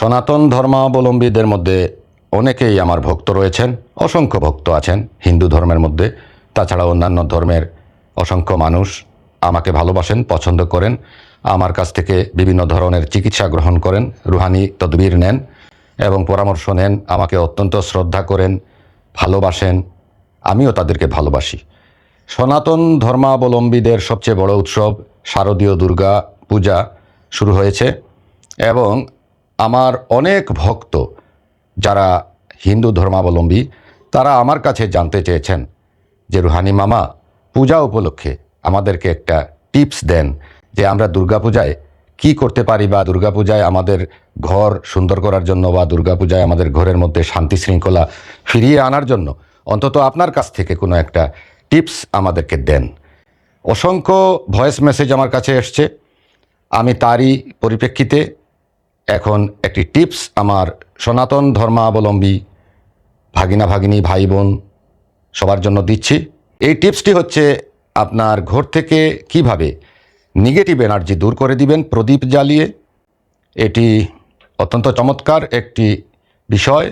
সনাতন ধর্মাবলম্বীদের মধ্যে অনেকেই আমার ভক্ত রয়েছেন, অসংখ্য ভক্ত আছেন হিন্দু ধর্মের মধ্যে। তাছাড়া অন্যান্য ধর্মের অসংখ্য মানুষ আমাকে ভালোবাসেন, পছন্দ করেন, আমার কাছ থেকে বিভিন্ন ধরনের চিকিৎসা গ্রহণ করেন, রুহানি তদবির নেন এবং পরামর্শ নেন, আমাকে অত্যন্ত শ্রদ্ধা করেন, ভালোবাসেন, আমিও তাদেরকে ভালোবাসি। সনাতন ধর্মাবলম্বীদের সবচেয়ে বড় উৎসব শারদীয় দুর্গা পূজা শুরু হয়েছে এবং আমার অনেক ভক্ত যারা হিন্দু ধর্মাবলম্বী, তারা আমার কাছে জানতে চেয়েছেন যে রুহানি মামা পূজা উপলক্ষে আমাদেরকে একটা টিপস দেন যে আমরা দুর্গাপূজায় কি করতে পারি বা দুর্গাপূজায় আমাদের ঘর সুন্দর করার জন্য বা দুর্গাপূজায় আমাদের ঘরের মধ্যে শান্তি শৃঙ্খলা ফিরিয়ে আনার জন্য অন্তত আপনার কাছ থেকে কোনো একটা টিপস আমাদেরকে দেন। অসংখ্য ভয়েস মেসেজ আমার কাছে এসছে। আমি তারই পরিপ্রেক্ষিতে এখন একটি টিপস আমার সনাতন ধর্মাবলম্বী ভাগিনা ভাগিনী ভাই বোন সবার জন্য দিচ্ছি। এই টিপসটি হচ্ছে আপনার ঘর থেকে কীভাবে নেগেটিভ এনার্জি দূর করে দিবেন প্রদীপ জ্বালিয়ে। এটি অত্যন্ত চমৎকার একটি বিষয়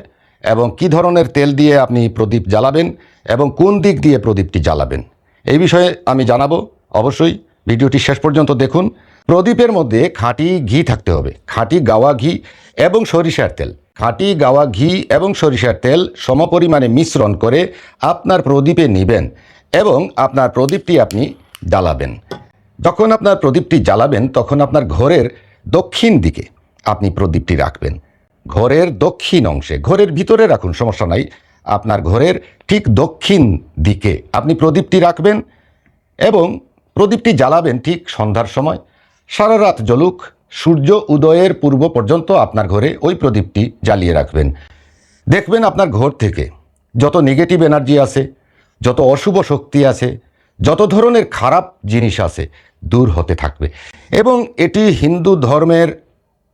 এবং কি ধরনের তেল দিয়ে আপনি প্রদীপ জ্বালাবেন এবং কোন দিক দিয়ে প্রদীপটি জ্বালাবেন। এই বিষয়ে আমি জানাব। অবশ্যই ভিডিওটি শেষ পর্যন্ত দেখুন। প্রদীপের মধ্যে খাঁটি ঘি থাকতে হবে। খাঁটি গাওয়া ঘি এবং সরিষার তেল। খাঁটি গাওয়া ঘি এবং সরিষার তেল সমপরিমাণে মিশ্রণ করে আপনার প্রদীপে নেবেন এবং আপনার প্রদীপটি আপনি জ্বালাবেন। যখন আপনার প্রদীপটি জ্বালাবেন, তখন আপনার ঘরের দক্ষিণ দিকে আপনি প্রদীপটি রাখবেন। ঘরের দক্ষিণ অংশে, ঘরের ভিতরে রাখুন, সমস্যা নাই। আপনার ঘরের ঠিক দক্ষিণ দিকে আপনি প্রদীপটি রাখবেন এবং প্রদীপটি জ্বালাবেন ঠিক সন্ধ্যার সময়। সারা রাত জ্বলুক, সূর্য উদয়ের পূর্ব পর্যন্ত আপনার ঘরে ওই প্রদীপটি জ্বালিয়ে রাখবেন। দেখবেন আপনার ঘর থেকে যত নেগেটিভ এনার্জি আছে, যত অশুভ শক্তি আছে, যত ধরনের খারাপ জিনিস আছে দূর হতে থাকবে। এবং এটি হিন্দু ধর্মের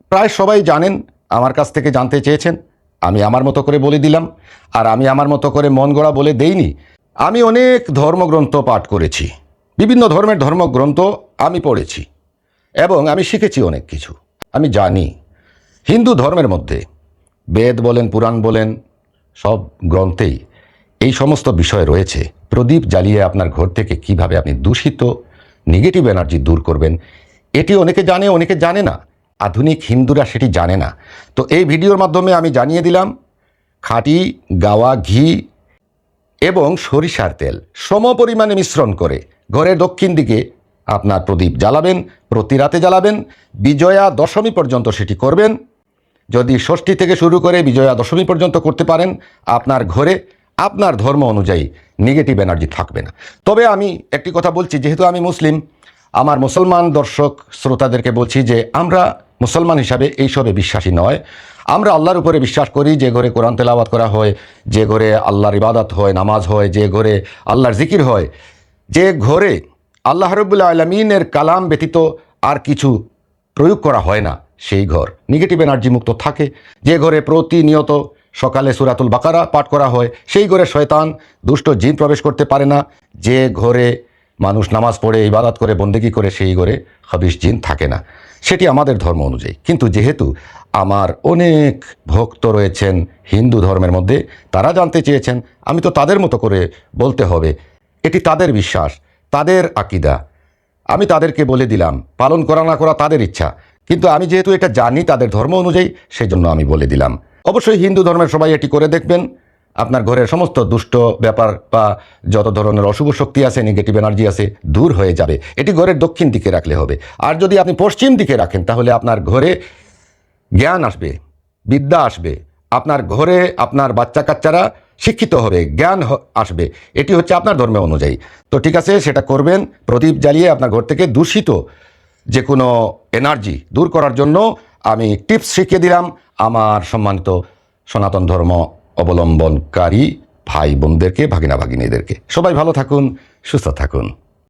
প্রায় সবাই জানেন, আমার কাছ থেকে জানতে চেয়েছেন। আমি আমার মতো করে বলে দিলাম, আর আমি আমার মতো করে মন গড়া বলে দেইনি। আমি অনেক ধর্মগ্রন্থ পাঠ করেছি। বিভিন্ন ধর্মের ধর্মগ্রন্থ আমি পড়েছি। এবং আমি শিখেছি অনেক কিছু। আমি জানি। হিন্দু ধর্মের মধ্যে বেদ বলেন, পুরাণ বলেন, সব গ্রন্থেই এই সমস্ত বিষয় রয়েছে। প্রদীপ জ্বালিয়ে আপনার ঘর থেকে কীভাবে আপনি দূষিত নেগেটিভ এনার্জি দূর করবেন, এটি অনেকে জানে অনেকে জানে না। আধুনিক হিন্দুরা সেটি জানে না। তো এই ভিডিওর মাধ্যমে আমি জানিয়ে দিলাম, খাঁটি, গাওয়া ঘি এবং সরিষার তেল সম পরিমাণে মিশ্রণ করে ঘরের দক্ষিণ দিকে আপনার প্রদীপ জ্বালাবেন, প্রতি রাতে জ্বালাবেন, বিজয়া দশমী পর্যন্ত সেটি করবেন। যদি ষষ্ঠী থেকে শুরু করে বিজয়া দশমী পর্যন্ত করতে পারেন, আপনার ঘরে আপনার ধর্ম অনুযায়ী নেগেটিভ এনার্জি থাকবে না। তবে আমি একটি কথা বলছি, যেহেতু আমি মুসলিম, আমার মুসলমান দর্শক শ্রোতাদেরকে বলছি যে আমরা মুসলমান হিসাবে এইসবে বিশ্বাসী নয়। আমরা আল্লাহর উপরে বিশ্বাস করি, যে ঘরে কোরআন তেলাওয়াত করা হয়, যে ঘরে আল্লাহর ইবাদত হয়, নামাজ হয়, যে ঘরে আল্লাহর জিকির হয়, যে ঘরে আল্লাহ রবুল্লা আলমিনের কালাম ব্যতীত আর কিছু প্রয়োগ করা হয় না, সেই ঘর। নেগেটিভ এনার্জি মুক্ত থাকে। যে ঘরে প্রতিনিয়ত সকালে সুরাতুল বাকারা পাঠ করা হয়, সেই ঘরে শয়তান দুষ্ট জিন প্রবেশ করতে পারে না। যে ঘরে মানুষ নামাজ পড়ে, ইবাদত করে, বন্দেগি করে, সেই ঘরে হবিস জিন থাকে না। সেটি আমাদের ধর্ম অনুযায়ী। কিন্তু যেহেতু আমার অনেক ভক্ত রয়েছেন হিন্দু ধর্মের মধ্যে, তারা জানতে চেয়েছেন, আমি তো তাদের মতো করে বলতে হবে। এটি তাদের বিশ্বাস। তাদের আকিদা। আমি তাদেরকে বলে দিলাম, পালন করা না করা তাদের ইচ্ছা। কিন্তু আমি যেহেতু এটা জানি তাদের ধর্ম অনুযায়ী সেই জন্য আমি বলে দিলাম। অবশ্যই হিন্দু ধর্মের সবাই এটি করে দেখবেন। আপনার ঘরের সমস্ত দুষ্ট ব্যাপার বা যত ধরনের অশুভ শক্তি আছে নেগেটিভ এনার্জি আছে, দূর হয়ে যাবে। এটি ঘরের দক্ষিণ দিকে রাখলে হবে। আর যদি আপনি পশ্চিম দিকে রাখেন, তাহলে আপনার ঘরে জ্ঞান আসবে, বিদ্যা আসবে। আপনার ঘরে আপনার বাচ্চা কাচ্চারা শিক্ষিত হবে, জ্ঞান আসবে। এটি হচ্ছে আপনার ধর্মে অনুযায়ী। তো ঠিক আছে, সেটা করবেন। প্রদীপ জ্বালিয়ে আপনার ঘর থেকে দূষিত যে কোনো এনার্জি দূর করার জন্য আমি টিপস শিখিয়ে দিলাম আমার সম্মানিত সনাতন ধর্ম অবলম্বনকারী ভাই বোনদেরকে ভাগিনা ভাগিনীদেরকে সবাই ভালো থাকুন, সুস্থ থাকুন।